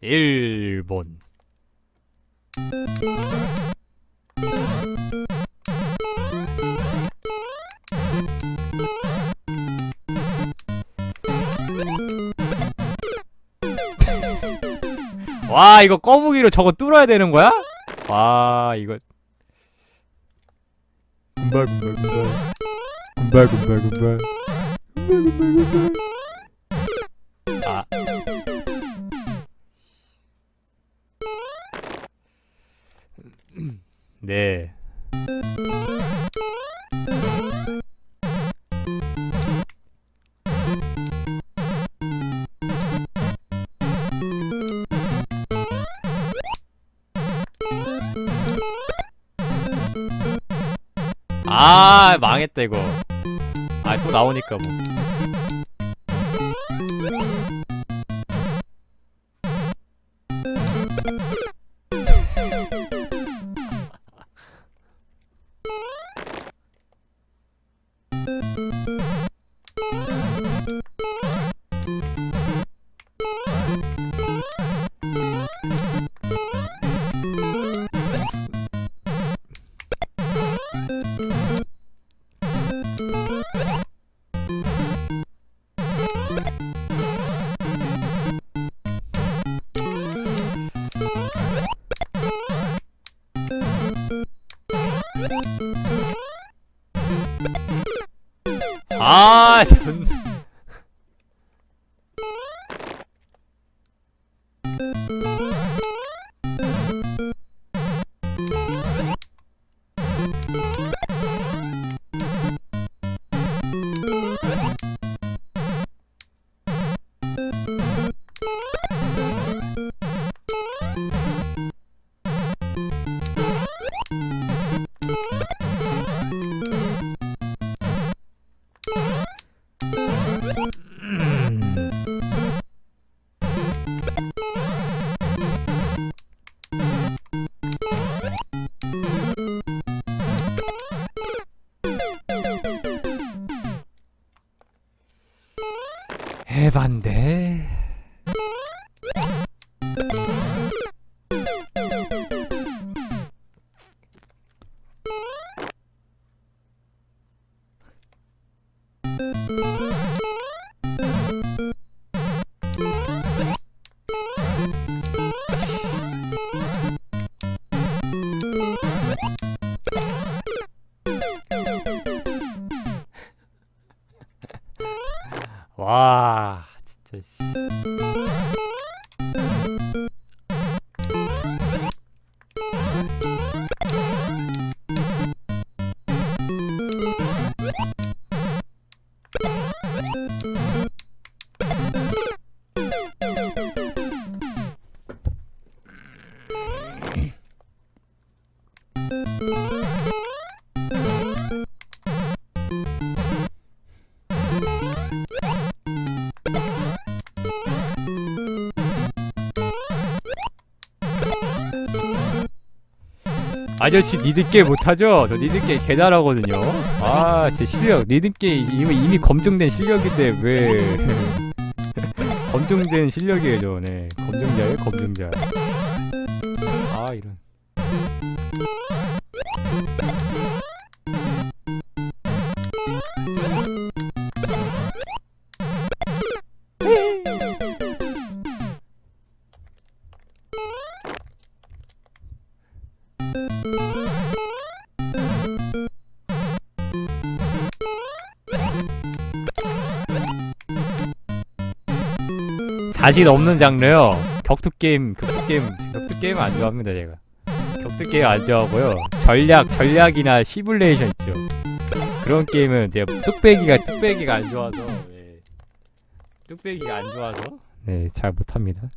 일본. 와 이거 꺼부기로 저거 뚫어야 되는 거야? 와 이거. 군발군발군발. 군발군발군발. 군발군발군발. 네. 아 망했다 이거 아 또 나오니까 뭐 Ah. Bye. 아저씨 니들게 못하죠? 저 니들게 개잘하거든요. 아, 제 실력 니들게 이미 이미 검증된 실력인데 왜 검증된 실력이에요, 저. 네, 검증자예요, 검증자. 아, 이런. 자신 없는 장르요. 격투 게임, 격투 게임, 격투 게임 안 좋아합니다 제가. 격투 게임 안 좋아하고요. 전략, 전략이나 시뮬레이션 있죠. 그런 게임은 제가 뚝배기가 뚝배기가 안 좋아서, 예. 뚝배기가 안 좋아서, 네, 잘 못합니다.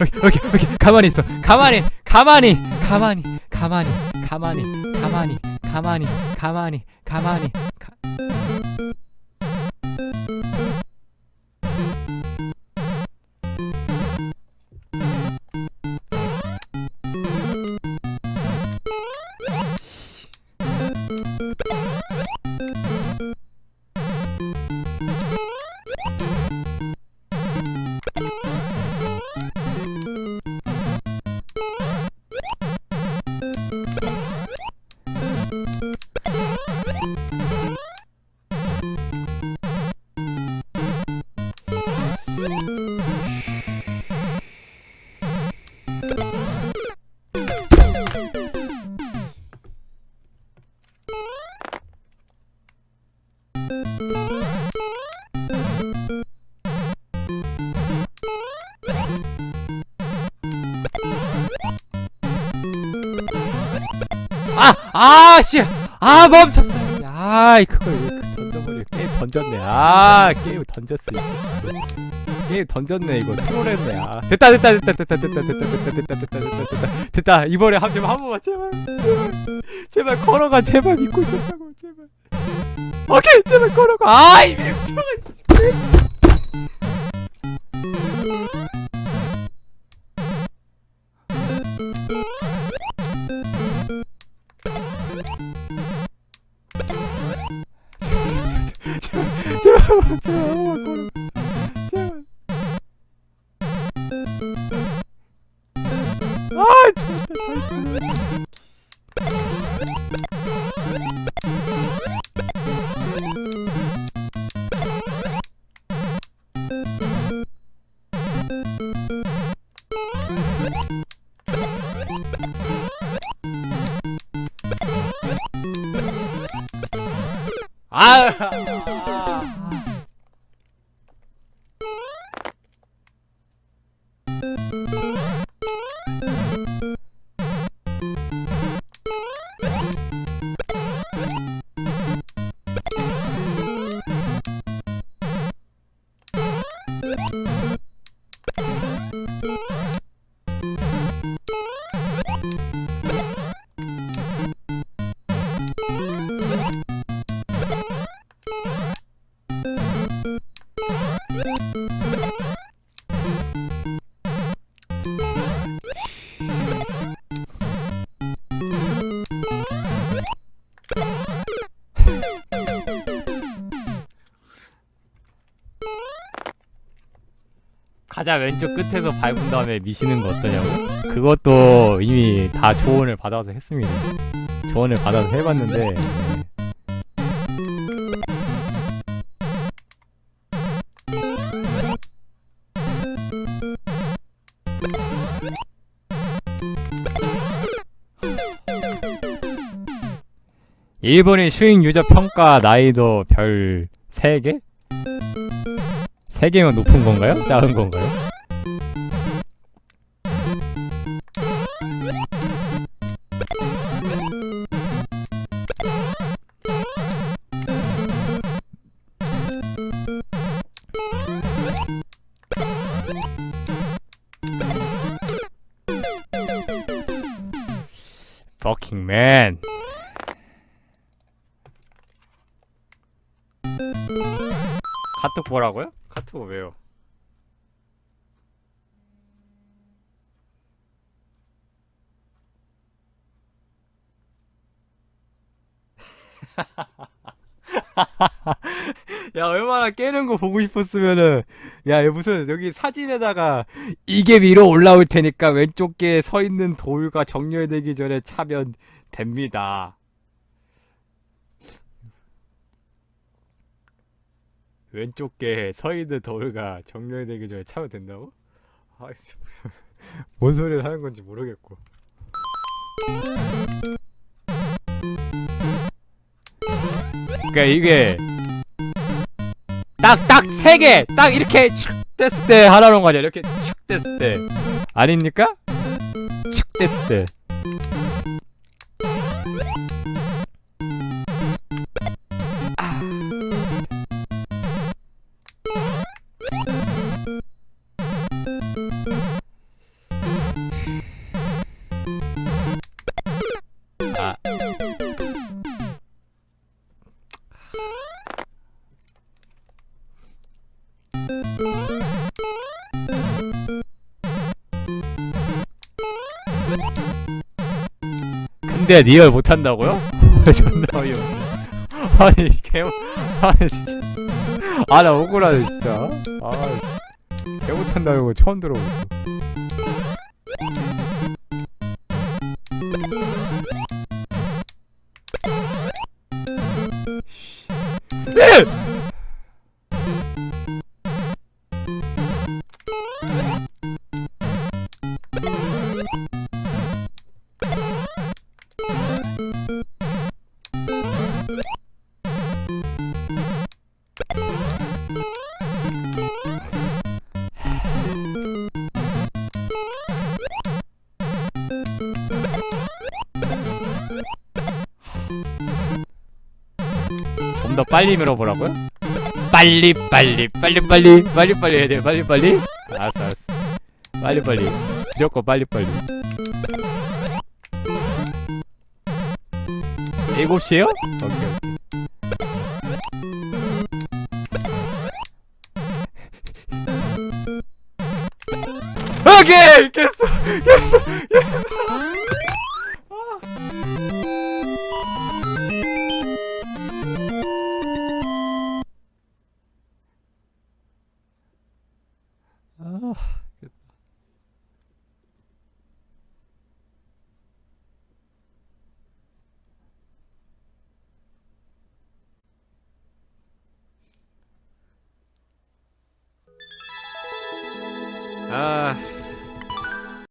여기 여기 여기. 가만히 있어. 가만히 가만히 가만히 가만히 가만히 가만히 가만히 가만히 가만히 가... 아! 아, 씨! 아, 멈췄어! 아, 그걸 왜그 던져버려. 게임 던졌네. 아, 게임 던졌어. 게임 던졌네, 이거. 트롤했네. 아. 됐다, 됐다, 됐다, 됐다, 됐다, 됐다, 됐다, 됐다, 됐다, 됐다, 됐다. 됐다. 이번에 한, 제발 한 번만, 제발. 제발. 제발 걸어가, 제발 믿고 있었다고, 제발. 오케이, 제발 걸어가. 아이, 미쳐가, 제발 제발 엄마 제발 아 좋다 아! 가자 왼쪽 끝에서 밟은 다음에 미시는 거 어떠냐고? 그것도 이미 다 조언을 받아서 했습니다. 조언을 받아서 해봤는데 네. 일본의 수익 유저 평가 나이도 별 3개? 3개면 높은 건가요? 작은 건가요? Man. 카톡 보라고요? 카톡 왜요? 야 얼마나 깨는 거 보고 싶었으면은 야 무슨 여기 사진에다가 이게 위로 올라올 테니까 왼쪽 게서 있는 돌과 정렬되기 전에 차면 됩니다. 왼쪽 게서 있는 돌과 정렬되기 전에 차면 된다고? 아, 뭔 소리를 하는 건지 모르겠고. 그러니까 이게 딱 딱 세 개 딱 이렇게 축 됐을 때 하라는 거 아니야? 이렇게 축 됐을 때 아닙니까? 축 됐을 때. 하는데 리얼 못한다고요? 존나 어이없네 아니 개 아니 진짜 아나 억울하네 진짜 아 개 못한다고 이거 처음 들어보고 네! 더 빨리 밀어보라고요? 빨리 빨리 빨리 빨리 빨리 빨리 해야 돼 빨리 빨리. 알았어 알았어. 빨리 빨리. 무조건 빨리 빨리. 7시에요? 오케이 오케이. 오케이 깼어 깼어